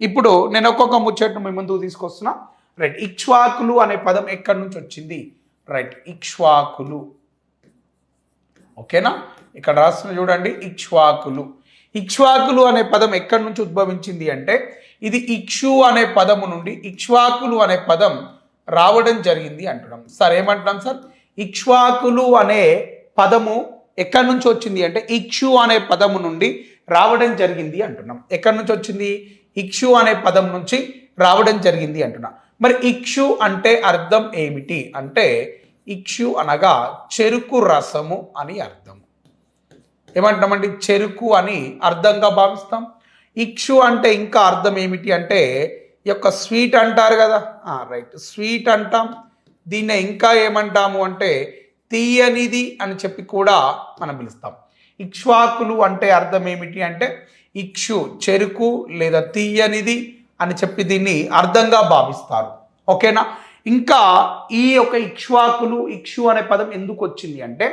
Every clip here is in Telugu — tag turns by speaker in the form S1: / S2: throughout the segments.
S1: ఇప్పుడు నేను ఒక్కొక్క ముచ్చట్ను మీ ముందుకు తీసుకొస్తున్నా. రైట్ ఇక్ష్వాకులు అనే పదం ఎక్కడి నుంచి వచ్చింది? రైట్ ఇక్ష్వాకులు. ఓకేనా? ఇక్కడ రాస్తున్న చూడండి ఇక్ష్వాకులు. ఇక్ష్వాకులు అనే పదం ఎక్కడి నుంచి ఉద్భవించింది అంటే ఇది ఇక్షు అనే పదము నుండి ఇక్ష్వాకులు అనే పదం రావడం జరిగింది అంటున్నాం. సార్ ఏమంటున్నాం సార్? ఇక్ష్వాకులు అనే పదము ఎక్కడి నుంచి వచ్చింది అంటే ఇక్షు అనే పదము నుండి రావడం జరిగింది అంటున్నాం. ఎక్కడి నుంచి వచ్చింది? ఇక్షు అనే పదం నుంచి రావడం జరిగింది అంటున్నా. మరి ఇక్షు అంటే అర్థం ఏమిటి? అంటే ఇక్షు అనగా చెరుకు రసము అని అర్థం. ఏమంటామండి? చెరుకు అని అర్థంగా భావిస్తాం. ఇక్షు అంటే ఇంకా అర్థం ఏమిటి అంటే ఈ యొక్క స్వీట్ అంటారు కదా. రైట్. స్వీట్ అంటాం. దీన్ని ఇంకా ఏమంటాము అంటే తీయనిది అని చెప్పి కూడా మనం పిలుస్తాం. ఇక్ష్వాకులు అంటే అర్థం ఏమిటి అంటే ఇక్షు చెరుకు లేదా తీయనిది అని చెప్పి దీన్ని అర్థంగా భావిస్తారు. ఓకేనా? ఇంకా ఈ యొక్క ఇక్ష్వాకులు ఇక్షు అనే పదం ఎందుకు వచ్చింది అంటే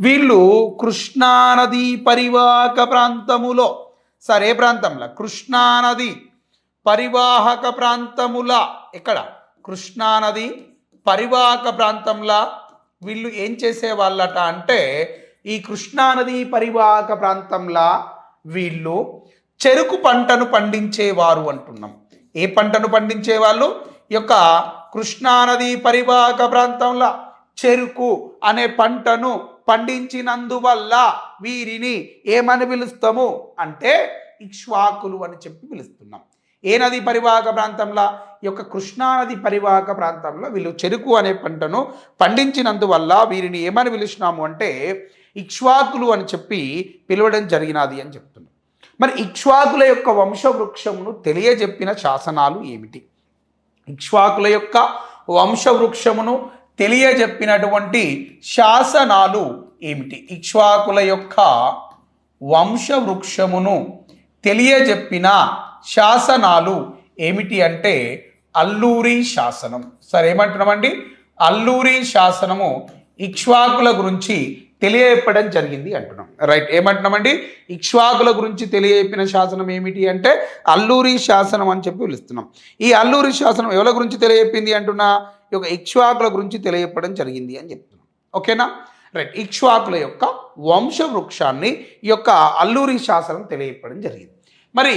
S1: వీళ్ళు కృష్ణానది పరివాహక ప్రాంతములో సరే ప్రాంతంలో? కృష్ణానది పరివాహక ప్రాంతముల ఎక్కడ? కృష్ణానది పరివాహక ప్రాంతంలో వీళ్ళు ఏం చేసే వాళ్ళట అంటే ఈ కృష్ణానది పరివాహక ప్రాంతంలో వీళ్ళు చెరుకు పంటను పండించేవారు అంటున్నాం. ఏ పంటను పండించే వాళ్ళు ఈ యొక్క కృష్ణానది పరివాహక ప్రాంతంలో చెరుకు అనే పంటను పండించినందువల్ల వీరిని ఏమని పిలుస్తాము? అంటే ఇక్ష్వాకులు అని చెప్పి పిలుస్తున్నాం. ఏ నది పరివాహక ప్రాంతంలో? ఈ యొక్క కృష్ణానది పరివాహక ప్రాంతంలో వీళ్ళు చెరుకు అనే పంటను పండించినందువల్ల వీరిని ఏమని పిలుస్తున్నాము అంటే ఇక్ష్వాకులు అని చెప్పి పిలవడం జరిగినది అని చెప్తున్నాం మరి ఇక్ష్వాకుల యొక్క వంశవృక్షమును తెలియజెప్పిన శాసనాలు ఏమిటి? ఇక్ష్వాకుల యొక్క వంశవృక్షమును తెలియజెప్పినటువంటి శాసనాలు ఏమిటి? ఇక్ష్వాకుల యొక్క వంశవృక్షమును తెలియజెప్పిన శాసనాలు ఏమిటి అంటే అల్లూరి శాసనం. సరే ఏమంటున్నామండి అల్లూరి శాసనము ఇక్ష్వాకుల గురించి తెలియజెప్పడం జరిగింది అంటున్నాం. రైట్ ఏమంటున్నామండి? ఇక్ష్వాకుల గురించి తెలియజెప్పిన శాసనం ఏమిటి అంటే అల్లూరి శాసనం అని చెప్పి పిలుస్తున్నాం. ఈ అల్లూరి శాసనం ఎవరి గురించి తెలియజెప్పింది అంటున్నా? ఈ యొక్క ఇక్ష్వాకుల గురించి తెలియజెప్పడం జరిగింది అని చెప్తున్నాం. ఓకేనా రైట్ ఇక్ష్వాకుల యొక్క వంశవృక్షాన్ని ఈ యొక్క అల్లూరి శాసనం తెలియజెప్పడం జరిగింది. మరి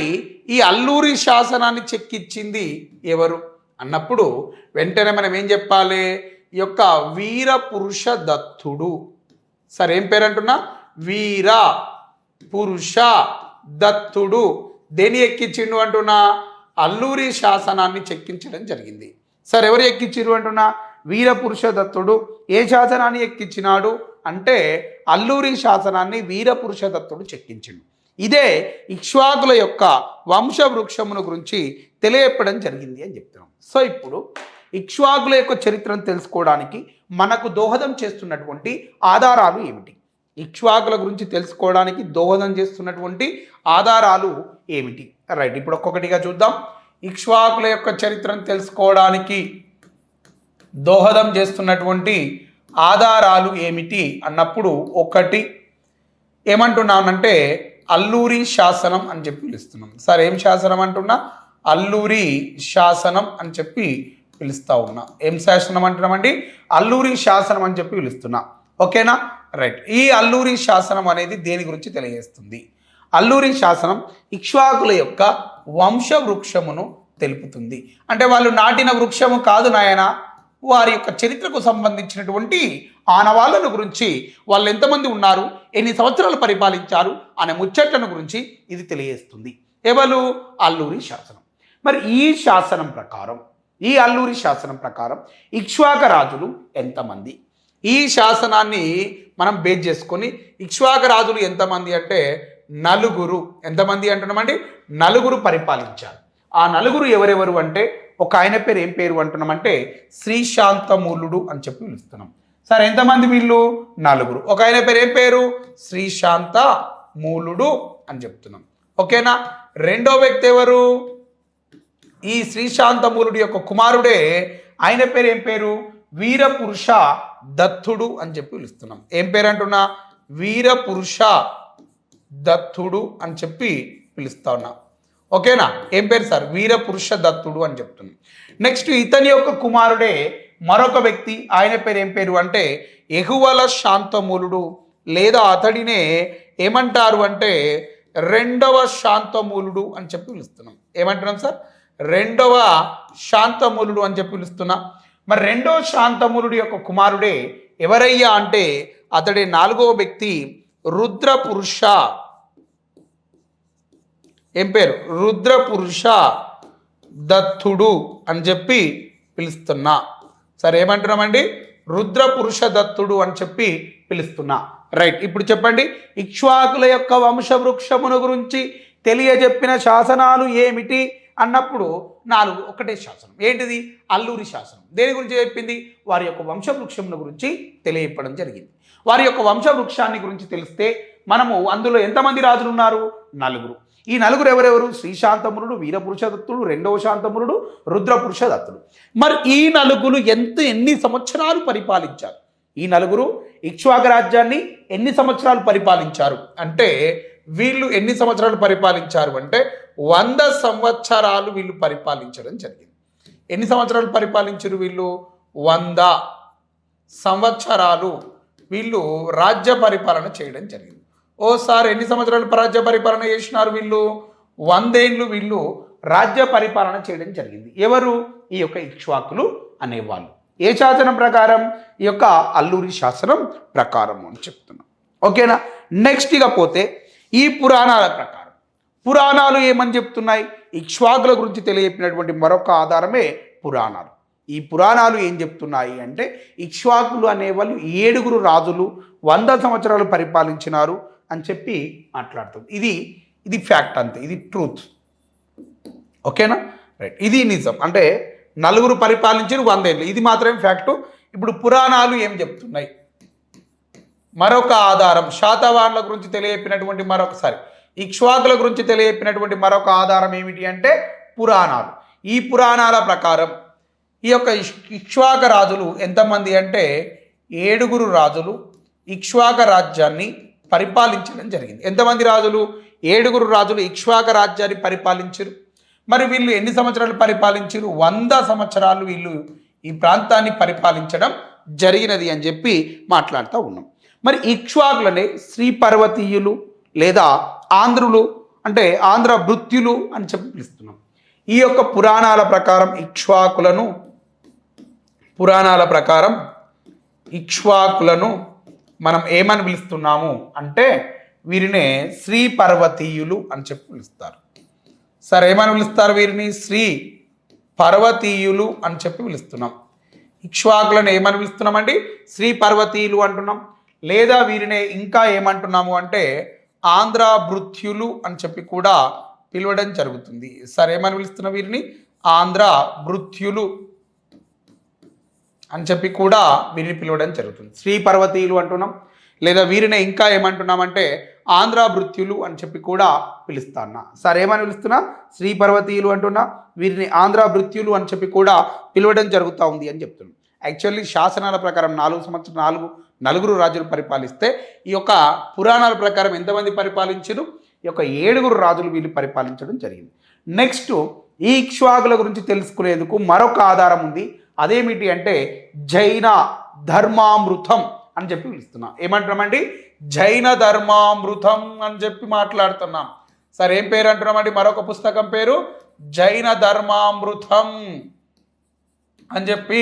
S1: ఈ అల్లూరి శాసనాన్ని చెక్కిచ్చింది ఎవరు? అన్నప్పుడు వెంటనే మనం ఏం చెప్పాలి? ఈ యొక్క వీర పురుష దత్తుడు. సరే ఏం పేరు అంటున్నా వీర పురుష దత్తుడు. దేని ఎక్కించిండు అంటున్నా? అల్లూరి శాసనాన్ని చెక్కించడం జరిగింది. సరే ఎవరు ఎక్కించిరు అంటున్నా? వీర పురుష దత్తుడు. ఏ శాసనాన్ని ఎక్కించినాడు? అంటే అల్లూరి శాసనాన్ని వీర పురుష దత్తుడు చెక్కించిండు. ఇదే ఇక్ష్వాకుల యొక్క వంశవృక్షమును గురించి తెలియపడం జరిగింది అని చెప్తున్నాం. సో ఇప్పుడు ఇక్ష్వాకుల యొక్క చరిత్రను తెలుసుకోవడానికి మనకు దోహదం చేస్తున్నటువంటి ఆధారాలు ఏమిటి? ఇక్ష్వాకుల గురించి తెలుసుకోవడానికి దోహదం చేస్తున్నటువంటి ఆధారాలు ఏమిటి? రైట్ ఇప్పుడు ఒక్కొక్కటిగా చూద్దాం. ఇక్ష్వాకుల యొక్క చరిత్రను తెలుసుకోవడానికి దోహదం చేస్తున్నటువంటి ఆధారాలు ఏమిటి అన్నప్పుడు ఒకటి ఏమంటున్నానంటే అల్లూరి శాసనం అని చెప్పి పిలుస్తున్నాం. సార్ ఏం శాసనం అంటున్నా? అల్లూరి శాసనం అని చెప్పి పిలుస్తా ఉన్నా. ఏం శాసనం అంటున్నామండి? అల్లూరి శాసనం అని చెప్పి పిలుస్తున్నా. ఓకేనా? రైట్. ఈ అల్లూరి శాసనం అనేది దేని గురించి తెలియజేస్తుంది? అల్లూరి శాసనం ఇక్ష్వాకుల యొక్క వంశవృక్షమును తెలుపుతుంది. అంటే వాళ్ళు నాటిన వృక్షము కాదు నాయన వారి యొక్క చరిత్రకు సంబంధించినటువంటి ఆనవాళ్ళను గురించి వాళ్ళు ఎంతమంది ఉన్నారు ఎన్ని సంవత్సరాలు పరిపాలించారు అనే ముచ్చట్లను గురించి ఇది తెలియజేస్తుంది. ఎవరు? అల్లూరి శాసనం. మరి ఈ శాసనం ప్రకారం ఈ అల్లూరి శాసనం ప్రకారం ఇక్ష్వాక రాజులు ఎంతమంది? ఈ శాసనాన్ని మనం బేస్ చేసుకొని ఇక్ష్వాక రాజులు ఎంతమంది అంటే నలుగురు. ఎంతమంది అంటున్నామండి? నలుగురు పరిపాలించారు. ఆ నలుగురు ఎవరెవరు అంటే ఒక ఆయన పేరు ఏం పేరు అంటున్నామంటే శ్రీశాంతమూలుడు అని చెప్పి పిలుస్తున్నాం. సరే ఎంతమంది వీళ్ళు? నలుగురు. ఒక ఆయన పేరు ఏం పేరు? శ్రీశాంత మూలుడు అని చెప్తున్నాం. ఓకేనా? రెండో వ్యక్తి ఎవరు? ఈ శ్రీశాంతమూలుడి యొక్క కుమారుడే. ఆయన పేరు ఏం పేరు? వీరపురుష దత్తుడు అని చెప్పి పిలుస్తున్నాం. ఏం పేరు అంటున్నా? వీరపురుష దత్తుడు అని చెప్పి పిలుస్తా ఉన్నా. ఓకేనా? ఏం పేరు సార్? వీరపురుష దత్తుడు అని చెప్తుంది. నెక్స్ట్ ఇతని యొక్క కుమారుడే మరొక వ్యక్తి. ఆయన పేరు ఏం పేరు అంటే? ఎగువల శాంతమూలుడు. లేదా అతడినే ఏమంటారు అంటే? రెండవ శాంతమూలుడు అని చెప్పి పిలుస్తున్నాం. ఏమంటున్నాం సార్? రెండవ శాంతమూలుడు అని చెప్పి పిలుస్తున్నా. మరి రెండవ శాంతమూలుడు యొక్క కుమారుడే ఎవరయ్యా అంటే అతడి నాలుగవ వ్యక్తి రుద్ర పురుష ఏం పేరు? రుద్రపురుష దత్తుడు అని చెప్పి పిలుస్తున్నా. సరే ఏమంటున్నామండి? రుద్ర పురుష దత్తుడు అని చెప్పి పిలుస్తున్నా. రైట్ ఇప్పుడు చెప్పండి. ఇక్ష్వాకుల యొక్క వంశవృక్షమును గురించి తెలియజెప్పిన శాసనాలు ఏమిటి? అన్నప్పుడు నాలుగు ఒకటే శాసనం. ఏంటిది? అల్లూరి శాసనం. దేని గురించి చెప్పింది? వారి యొక్క వంశవృక్షముల గురించి తెలియపడం జరిగింది. వారి యొక్క వంశవృక్షాన్ని గురించి తెలిస్తే మనము అందులో ఎంతమంది రాజులు ఉన్నారు నలుగురు. ఈ నలుగురు ఎవరెవరు? శ్రీశాంతమురుడు వీరపురుషదత్తుడు రెండవ శాంతమునుడు రుద్రపురుషదత్తుడు. మరి ఈ నలుగురు ఎంత ఎన్ని సంవత్సరాలు పరిపాలించారు? ఈ నలుగురు ఇక్ష్వాక రాజ్యాన్ని ఎన్ని సంవత్సరాలు పరిపాలించారు? అంటే వీళ్ళు ఎన్ని సంవత్సరాలు పరిపాలించారు అంటే వంద సంవత్సరాలు వీళ్ళు పరిపాలించడం జరిగింది. ఎన్ని సంవత్సరాలు పరిపాలించారు వీళ్ళు? వంద సంవత్సరాలు వీళ్ళు రాజ్య పరిపాలన చేయడం జరిగింది. ఓసారి ఎన్ని సంవత్సరాలు రాజ్య పరిపాలన చేసినారు వీళ్ళు? వందేళ్ళు వీళ్ళు రాజ్య పరిపాలన చేయడం జరిగింది. ఎవరు? ఈ యొక్క ఇక్ష్వాకులు అనేవాళ్ళు. ఏ శాసనం ప్రకారం? ఈ యొక్క అల్లూరి శాసనం ప్రకారం అని చెప్తున్నాం. ఓకేనా? నెక్స్ట్ ఇక పోతే ఈ పురాణాల ప్రకారం. పురాణాలు ఏమని చెప్తున్నాయి? ఇక్ష్వాకుల గురించి తెలియజెప్పినటువంటి మరొక ఆధారమే పురాణాలు. ఈ పురాణాలు ఏం చెప్తున్నాయి అంటే ఇక్ష్వాకులు అనేవాళ్ళు ఏడుగురు రాజులు వంద సంవత్సరాలు పరిపాలించినారు అని చెప్పి మాట్లాడుతుంది ఇది ఇది ఫ్యాక్ట్ అంతే ఇది ట్రూత్. ఓకేనా? రైట్. ఇది నిజం. అంటే నలుగురు పరిపాలించిన వందేళ్ళు. ఇది మాత్రమే ఫ్యాక్టు. ఇప్పుడు పురాణాలు ఏం చెప్తున్నాయి? మరొక ఆధారం శాతవాహనుల గురించి తెలియపినటువంటి మరొకసారి ఇక్ష్వాకుల గురించి తెలియపినటువంటి మరొక ఆధారం ఏమిటి అంటే పురాణాలు. ఈ పురాణాల ప్రకారం ఈ యొక్క ఇక్ష్వాక రాజులు ఎంతమంది అంటే ఏడుగురు రాజులు ఇక్ష్వాక రాజ్యాన్ని పరిపాలించడం జరిగింది. ఎంతమంది రాజులు? ఏడుగురు రాజులు ఇక్ష్వాక రాజ్యాన్ని పరిపాలించరు. మరి వీళ్ళు ఎన్ని సంవత్సరాలు పరిపాలించరు? వంద సంవత్సరాలు వీళ్ళు ఈ ప్రాంతాన్ని పరిపాలించడం జరిగినది అని చెప్పి మాట్లాడుతూ ఉన్నాం. మరి ఇక్ష్వాకులనే శ్రీ పర్వతీయులు లేదా ఆంధ్రులు అంటే ఆంధ్ర భృత్యులు అని చెప్పి పిలుస్తున్నాం. ఈ యొక్క పురాణాల ప్రకారం ఇక్ష్వాకులను పురాణాల ప్రకారం ఇక్ష్వాకులను మనం ఏమని పిలుస్తున్నాము అంటే వీరినే శ్రీ పర్వతీయులు అని చెప్పి పిలుస్తారు. సరే ఏమని పిలుస్తారు వీరిని? శ్రీ పర్వతీయులు అని చెప్పి పిలుస్తున్నాం. ఇక్ష్వాకులను ఏమని పిలుస్తున్నామండి? శ్రీ పర్వతీయులు అంటున్నాం. లేదా వీరినే ఇంకా ఏమంటున్నాము అంటే ఆంధ్ర భృత్యులు అని చెప్పి కూడా పిలవడం జరుగుతుంది. సరే ఏమని పిలుస్తున్న వీరిని? ఆంధ్ర భృత్యులు అని చెప్పి కూడా వీరిని పిలవడం జరుగుతుంది. శ్రీ పర్వతీయులు అంటున్నాం లేదా వీరిని ఇంకా ఏమంటున్నామంటే ఆంధ్ర భృత్యులు అని చెప్పి కూడా పిలుస్తాన్నా. సరే ఏమని పిలుస్తున్నా? శ్రీ పర్వతీయులు అంటున్నా వీరిని ఆంధ్ర భృత్యులు అని చెప్పి కూడా పిలవడం జరుగుతూ ఉంది అని చెప్తున్నాం. యాక్చువల్లీ శాసనాల ప్రకారం నాలుగు సంవత్సరం నాలుగు నలుగురు రాజులు పరిపాలిస్తే ఈ యొక్క పురాణాల ప్రకారం ఎంతమంది పరిపాలించరు? ఈ యొక్క ఏడుగురు రాజులు వీళ్ళు పరిపాలించడం జరిగింది. నెక్స్ట్ ఈ ఇక్ష్వాకుల గురించి తెలుసుకునేందుకు మరొక ఆధారం ఉంది. అదేమిటి అంటే జైన ధర్మామృతం అని చెప్పి పిలుస్తున్నాం. ఏమంటున్నామండి? జైన ధర్మామృతం అని చెప్పి మాట్లాడుతున్నాం. సరే ఏం పేరు అంటున్నామండి? మరొక పుస్తకం పేరు జైన ధర్మామృతం అని చెప్పి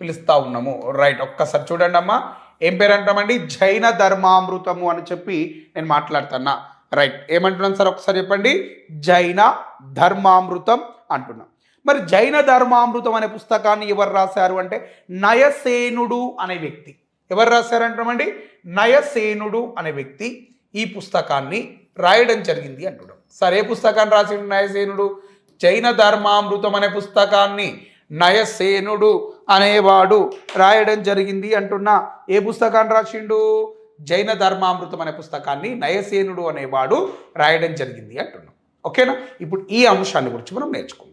S1: పిలుస్తా ఉన్నాము. రైట్ ఒక్కసారి చూడండి అమ్మా ఏం పేరు అంటామండి జైన ధర్మామృతము అని చెప్పి నేను మాట్లాడుతున్నా. రైట్. ఏమంటున్నాను సార్? ఒకసారి చెప్పండి. జైన ధర్మామృతం అంటున్నాం. మరి జైన ధర్మామృతం అనే పుస్తకాన్ని ఎవరు రాశారు అంటే నయసేనుడు అనే వ్యక్తి. ఎవరు రాశారంటామండి నయసేనుడు అనే వ్యక్తి ఈ పుస్తకాన్ని రాయడం జరిగింది అంటున్నాం సరే పుస్తకాన్ని రాసిండు నయసేనుడు? జైన ధర్మామృతం అనే పుస్తకాన్ని నయసేనుడు అనేవాడు. రాయడం జరిగింది అంటున్నా ఏ పుస్తకాన్ని రాసిండు? జైన ధర్మామృతం అనే పుస్తకాన్ని నయసేనుడు అనేవాడు రాయడం జరిగింది అంటున్నాం. ఓకేనా? ఇప్పుడు ఈ అంశాన్ని గురించి మనం నేర్చుకుందాం.